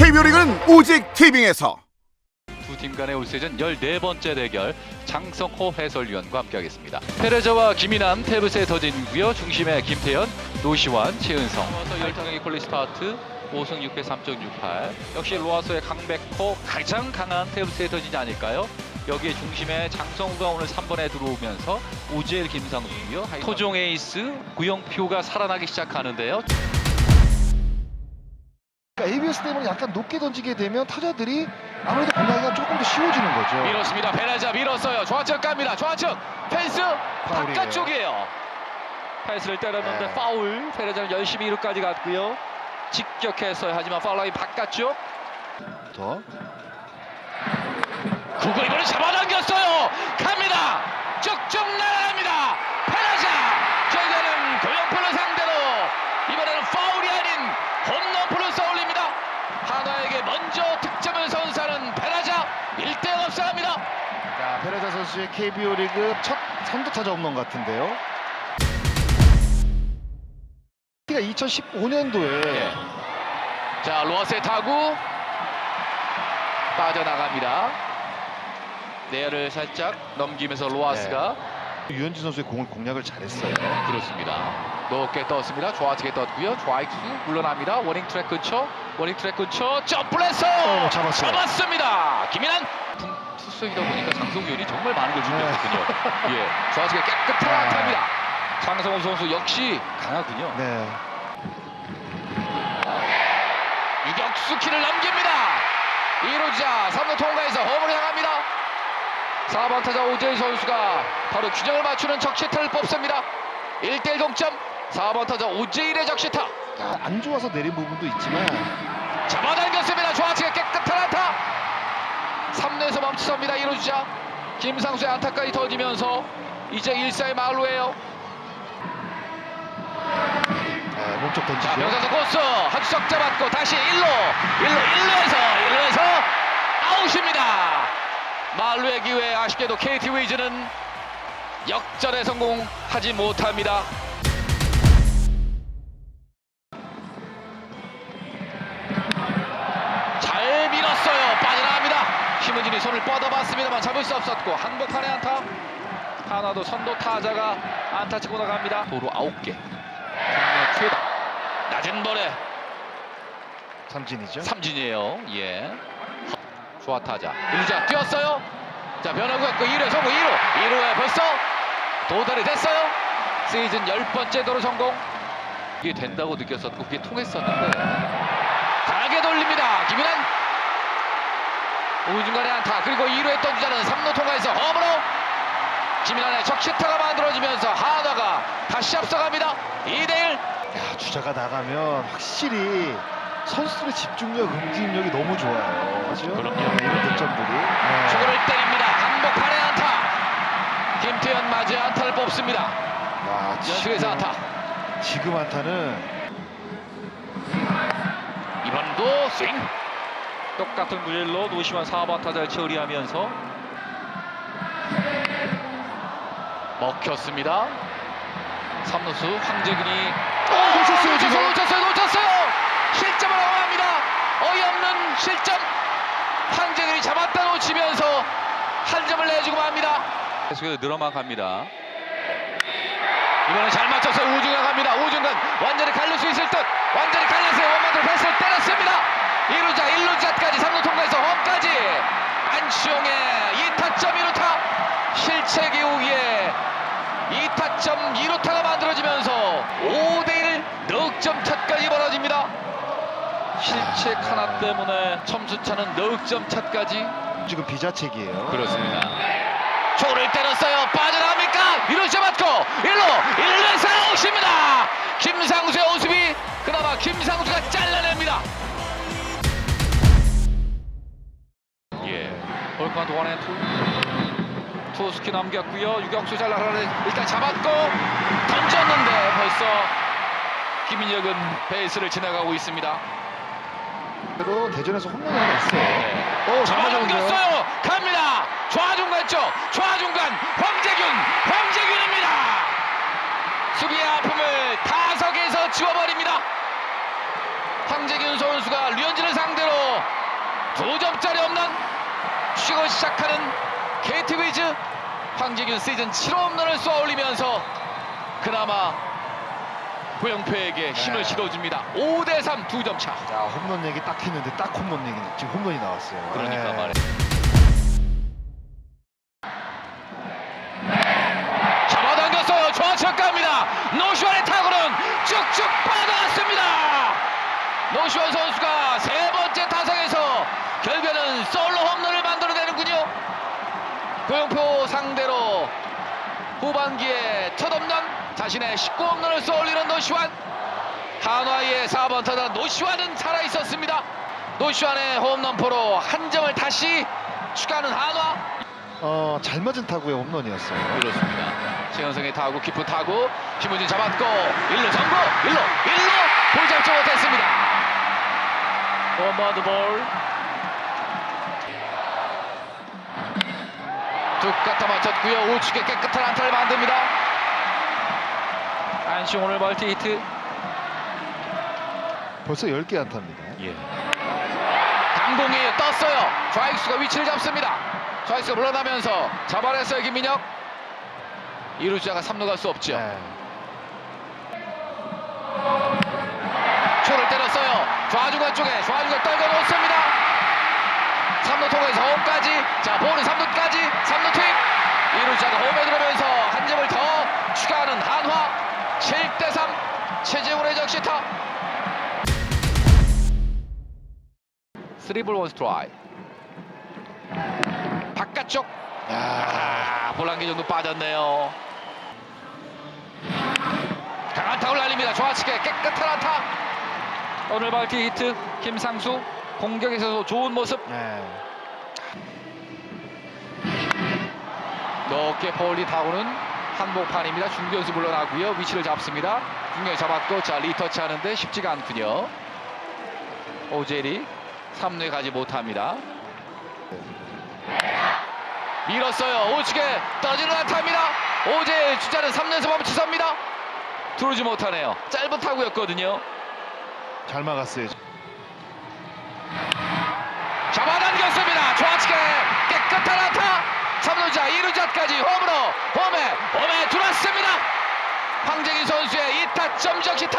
KBO 리그는 오직 티빙에서 두 팀 간의 올 시즌 14번째 대결 장성호 해설위원과 함께하겠습니다. 페레저와 김인남 테브스의 더진이고요. 중심에 김태현, 노시환, 최은성. 로아서 열탕의 퀄리 스타트 5승 6패 3.68. 역시 로아서의 강백호 가장 강한 테브스의 더진이 아닐까요? 여기에 중심에 장성우가 오늘 3번에 들어오면서 오지엘 김상수고요. 토종 에이스 구영표가 살아나기 시작하는데요. 그러니까 ABS 때문에 약간 높게 던지게 되면 타자들이 아무래도 공략이 조금 더 쉬워지는 거죠. 밀었습니다. 베라자 밀었어요. 좌측 갑니다. 좌측 펜스 파울이에요. 바깥쪽이에요. 펜스를 때렸는데 네. 파울. 베라자는 열심히 2루까지 갔고요. 직격했어요. 하지만 파울 라인 바깥쪽. 더. 구글 이번에 잡아당겼어요. 갑니다. 쭉쭉 날아갑니다. 페라자. 결과는 고영표를 상대로 이번에는 파울이 아닌 홈런포를 쏘올립니다. 한화에게 먼저 득점을 선사하는 페라자 1대0 앞서갑니다. 자, 페레자 선수의 KBO 리그 첫 선두 타자 홈런 같은데요. 가 2015년도에 예. 자 로아스의 타구 빠져나갑니다. 내야를 살짝 넘기면서 로아스가 유현진 선수의 공을 공략을 잘했어요. 그렇습니다. 높게 떴습니다. 좌측에 떴고요. 좌익수 물러납니다. 워닝 트랙 근처, 워닝 트랙 근처 점프해서 어, 잡았어요. 잡았습니다. 김인환 분- 투수이다 보니까 장성윤이 정말 많은 걸 준비했거든요. 예, 좌측에 깨끗한 아. 안타입니다. 장성훈 선수 역시 강하군요. 네. 유격수 키를 넘깁니다. 2루자 3루 통과해서 홈으로 향합니다. 4번 타자 오재일 선수가 바로 균형을 맞추는 적시타를 뽑습니다. 1대1 동점 4번 타자 오재일의 적시타 약간 안 좋아서 내린 부분도 있지만 잡아당겼습니다. 좌측에 3루에서 멈추섭니다. 2루주자 김상수의 안타까지 터지면서 이제 1사의 마을로예요. 네, 몸쪽 자, 던지죠. 명사수 코스 한수석 잡았고 다시 1루 1루 1루에서 1루에서 아웃입니다 말루의 기회 아쉽게도 KT 위즈는 역전에 성공하지 못합니다 손을 뻗어봤습니다만 잡을 수 없었고 한복판의 안타 하나도 선도 타자가 안타 치고 나갑니다 도루 9개 정말 최다 낮은 볼에 삼진이죠. 삼진이에요. 예. 좋아 타자. 1루자 뛰었어요. 자 변화구 했고 1회 성공 2루. 2루에 벌써 도달이 됐어요. 시즌 10번째 도루 성공. 이게 된다고 느꼈었고 그게 통했었는데 강하게 돌립니다. 김인환 우중간에 안타 그리고 2루에 던지자는 3루 통과해서 홈으로 김인환의 적시타가 만들어지면서 하나가 다시 앞서갑니다. 2대1 야, 주자가 나가면 확실히 선수들의 집중력, 응집력이 너무 좋아요. 그렇죠? 그럼요. 네, 이런 득점들이. 네. 축구를 때립니다. 한복판의 안타. 김태현 맞이 안타를 뽑습니다. 와, 연속해서 안타. 지금 안타는 이번도 스윙. 똑같은 구질로 노시환 4번 타자를 처리하면서 먹혔습니다. 3루수 황재균이 어, 놓쳤어요, 지금. 놓쳤어요 놓쳤어요. 실점을 하고 합니다. 어이없는 실점. 황재균이 잡았다 놓치면서 한 점을 내주고 맙니다. 계속해서 늘어만 갑니다. 이번엔 잘 맞춰서 우중간 갑니다. 우중간 완전히 갈릴 수 있을 듯. 완전히 갈렸어요. 원만으로 패스를 때렸습니다 1루자 1루자까지 3루 통과해서 홈까지 안치홍의 2타점 1루타 실책 이후에 2타점 2루타가 만들어지면서 5대1 넉점 차까지 벌어집니다 실책 하나 때문에 점수차는 넉점 차까지 지금 비자책이에요. 그렇습니다. 초를 때렸어요. 빠져나갑니까? 1루 잡았고 1루 1루에서 아웃입니다. 김상수의 호수비 그나마 김상수가 잘 볼카운트 원앤 투. 투스키 넘겼고요. 유격수 잘 날아내 일단 잡았고 던졌는데 벌써 김인혁은 베이스를 지나가고 있습니다. 그래도 대전에서 홈런을 하나 했어요. 네. 오, 잘 맞았는데요. 잡아당겼어요. 갑니다. 좌중간 쪽, 좌중간 황재균, 황재균입니다. 수비의 아픔을 타석에서 지워버립니다. 황재균 선수가 류현진을 상대로 시작하는 KT 위즈 황재균 시즌 7호 홈런을 쏘아 올리면서 그나마 고영표에게 힘을 네. 실어줍니다. 5대 3 두 점 차. 자 홈런 얘기 딱 했는데 딱 홈런 얘기 지금 홈런이 나왔어요. 그러니까 네. 말해. 잡아당겼어요. 좌측 갑니다. 노시환의 타구는 쭉쭉 뻗어갔습니다. 노시환 선수가 세 번째 타석에서 결국에는 솔로 홈런을 만들어내는군요. 고영표 상대로 후반기에 첫 홈런 자신의 19홈런을 쏘올리는 노시환 한화의 4번 타자 노시환은 살아있었습니다. 노시환의 홈런포로 한 점을 다시 추가하는 한화 어, 잘 맞은 타구의 홈런이었어요. 그렇습니다. 최현성의 타구 깊은 타구 김우진 잡았고 1루 전구 1루 1루 볼 잡지 못했습니다. 원바운드 볼. 툭 갖다 맞췄고요. 우측에 깨끗한 안타를 만듭니다. 안시 오늘 멀티 히트. 벌써 10개 안타입니다. 예. 강동이 떴어요. 좌익수가 위치를 잡습니다. 좌익수가 물러나면서 잡아냈어요 김민혁. 이루자가 3루 갈 수 없죠. 네. 초를 때렸어요. 좌중간 쪽에 좌중간 떨궈 놓습니다. 3루 통해서 홈까지. 자 볼은 3루까지. 3루 투입. 이루자가 홈에 들어오면서 한 점을 더 추가하는 한화. 7대3 최재훈의 적시타. 3볼 1 스트라이크. 바깥쪽. 야, 아, 볼란기 정도 빠졌네요. 강한 타울 날립니다. 좌측에 깨끗한 안타. 오늘 발티 히트 김상수 공격에서도 좋은 모습. 네. 높게 볼리 타고는 한복판입니다. 중견수 물러나고요. 위치를 잡습니다. 중견 잡았고 자 리터치 하는데 쉽지가 않군요. 오젤이 3루에 가지 못합니다. 밀었어요. 우측에 떠지는 안타입니다. 오젤 주자는 3루에서 멈추섭니다. 들어오지 못하네요. 짧은 타구였거든요. 잘 막았어요. 홈으로 홈에 홈에 들어왔습니다. 황재기 선수의 2타점 적시타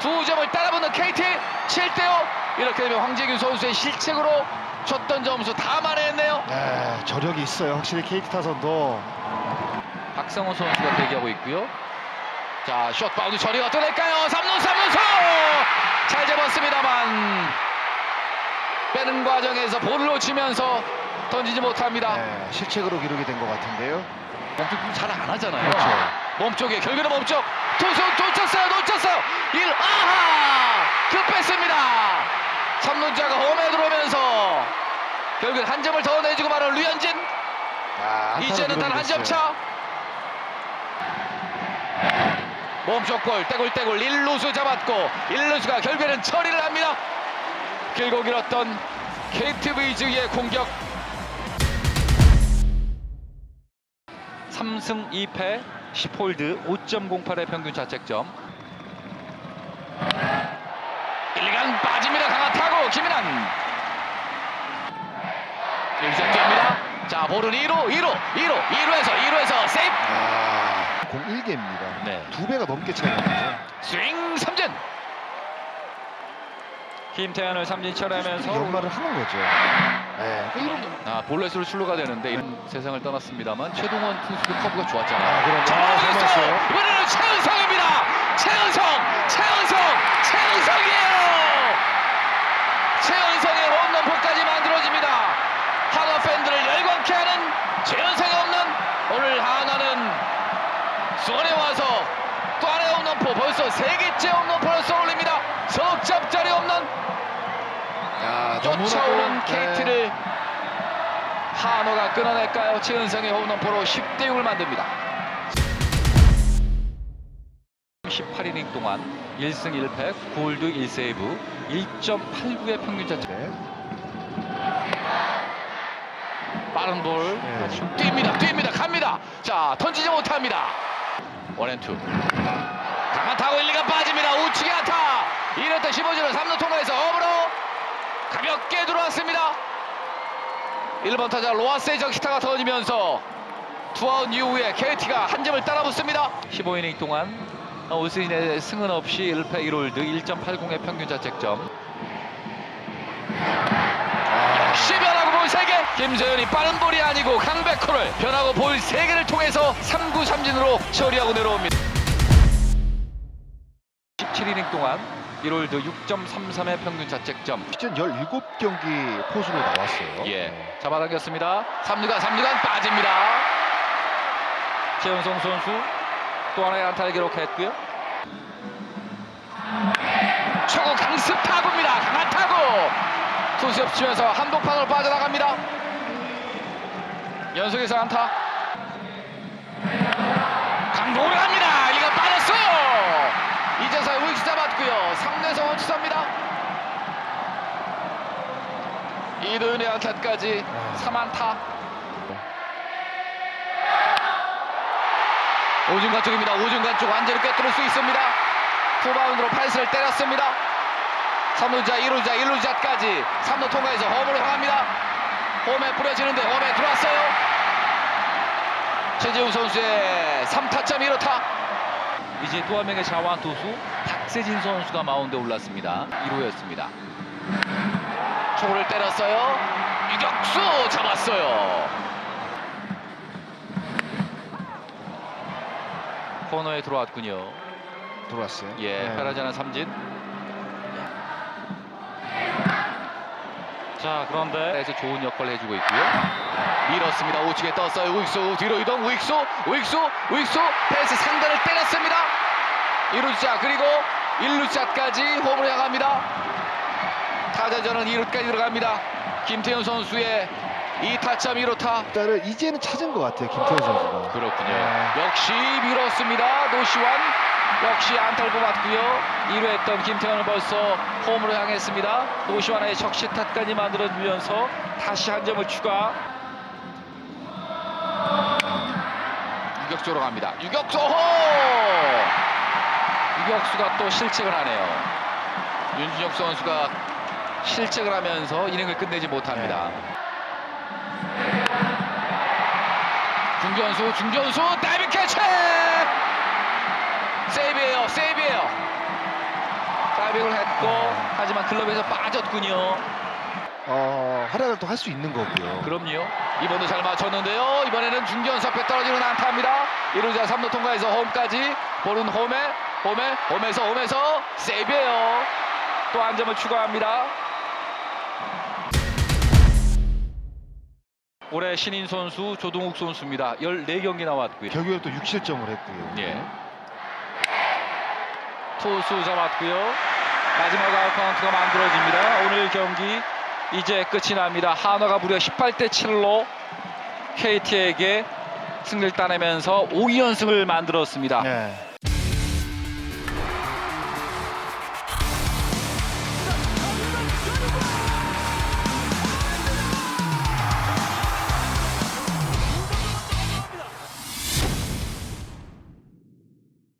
두 점을 따라붙는 KT 7대5 이렇게 되면 황재균 선수의 실책으로 줬던 점수 다 만회했네요. 네, 저력이 있어요. 확실히 KT 타선도 박성호 선수가 대기하고 있고요. 자, 숏 바운드 처리가 어떨까요? 3루 3루수 잘 잡았습니다만 빼는 과정에서 볼을 놓치면서 던지지 못합니다. 네, 실책으로 기록이 된 것 같은데요. 몸쪽 잘 안 하잖아요. 그렇죠. 몸쪽에 결국에는 몸쪽. 투수 놓쳤어요. 놓쳤어요. 1 아하! 급했습니다. 3루자가 홈에 들어오면서 결국엔 한 점을 더 내주고 말하는 류현진. 야, 안타로 이제는 단 한 점. 차. 몸쪽 골 떼굴떼굴 1루수 잡았고 1루수가 결국에는 처리를 합니다. 길고 길었던 KT 위즈의 공격 3승 2패 10홀드 5.08의 평균 자책점 1, 2간 빠집니다 강한 타고 김인환 1점째입니다 자 볼은 2루 2루 2루 2루에서 2루에서 세이프 아, 공 1개입니다. 네. 두 배가 넘게 차이 나죠. 스윙 삼진 김태현을 삼진 처리하면서 연말을 하는 거죠. 네, 아 볼넷으로 출루가 되는데 이런 세상을 떠났습니다만 최동원 투수도 커브가 좋았잖아요 아, 아, 잘 맞았어요. 맞았어요. 이번에는 최은성입니다. 최은성, 최은성, 최은성이에요. 최은성의 홈런포까지 만들어집니다. 한화 팬들을 열광케 하는 최은성의 홈런. 오늘 한화는 수원에 와서 또 하나의 홈런포 벌써 세 개째 홈런포를 쏘올립니다. 홈런 야, 쫓아오는 KT를 한화가 끊어낼까요? 최은성의 홈런포로 10대 6을 만듭니다. 18이닝 동안 1승 1패, 9홀드 1세이브, 1.89의 평균 자책. 네. 빠른 볼. 네. 뜁니다, 뜁니다, 갑니다. 자, 던지지 못합니다. 원앤투. 강한 타고 1, 2가 빠집니다. 우측에 안타. 이럴 때 15주는 3루 통과해서 업으로 가볍게 들어왔습니다. 1번 타자 로하스의 적시타가 터지면서 투아웃 이후에 KT가 한 점을 따라붙습니다. 15이닝 동안 올 시즌에 승은 없이 1패 1홀드 1.80의 평균 자책점. 역시 변하고 볼 3개 김서현이 빠른 볼이 아니고 강백호를 변하고 볼 3개를 통해서 3구 삼진으로 처리하고 내려옵니다. 17이닝 동안 1홀드 6.33의 평균 자책점. 시즌 17경기 포수로 나왔어요. 예, 잡아당겼습니다. 3루간 3루간 빠집니다. 최은성 선수 또 하나의 안타를 기록했고요. 초구 강습 타구입니다. 강한 타구. 투수 엎치면서 한복판으로 빠져나갑니다. 연속해서 안타. 강공으로 갑니다. 이거 빠졌어. 이제서 우익수 잡았고요. 3루에서 원투합니다. 이도윤의 안타까지 3안타. 오중간 쪽입니다. 오중간 쪽 완전히 꿰뚫을 수 있습니다. 투바운드로 팔스를 때렸습니다. 3루자, 2루자, 1루자까지 3루 통과해서 홈으로 향합니다. 홈에 뿌려지는데 홈에 들어왔어요. 최재우 선수의 3타점 1호타. 이제 또 한 명의 자완 투수 박세진 선수가 마운드에 올랐습니다. 1호였습니다. 초구를 때렸어요. 유격수 잡았어요. 코너에 들어왔군요. 들어왔어요. 예, 네. 페라자나 삼진. 자, 그런데 에서 좋은 역할을 해주고 있고요. 밀었습니다. 우측에 떴어요. 우익수 뒤로 이동. 우익수, 우익수, 우익수. 패스 상대를 때렸습니다. 1루자 그리고 1루자까지 홈으로 향합니다. 타자전은 2루까지 들어갑니다. 김태현 선수의 2타점 1호타. 일단은 이제는 찾은 것 같아요. 김태현 선수가. 그렇군요. 네. 역시 밀었습니다. 노시환 역시 안타를 뽑았고요. 1루 했던 김태현을 벌써 홈으로 향했습니다. 노시환의 적시타까지 만들어주면서 다시 한 점을 추가. 유격수로 갑니다. 유격수 호! 유격수가 또 실책을 하네요. 윤준혁 선수가 실책을 하면서 이닝을 끝내지 못합니다. 중견수 중견수 다이빙 캐치! 세이브예요 세이브예요. 다이빙을 했고 하지만 클럽에서 빠졌군요. 어, 활약을 또 할 수 있는 거고요. 그럼요. 이번도 잘 맞췄는데요. 이번에는 중견수 앞에 떨어지는 안타입니다. 1루자 3루 통과해서 홈까지. 볼은 홈에 홈에 홈에서 홈에서 세이브예요. 또 한 점을 추가합니다 올해 신인 선수 조동욱 선수입니다 14경기 나왔고요 결국에 또 6실점을 했고요. 예. 투수 잡았고요. 마지막 아웃 카운트가 만들어집니다. 오늘 경기 이제 끝이 납니다. 한화가 무려 18대 7로 KT에게 승리를 따내면서 5연승을 만들었습니다. 네.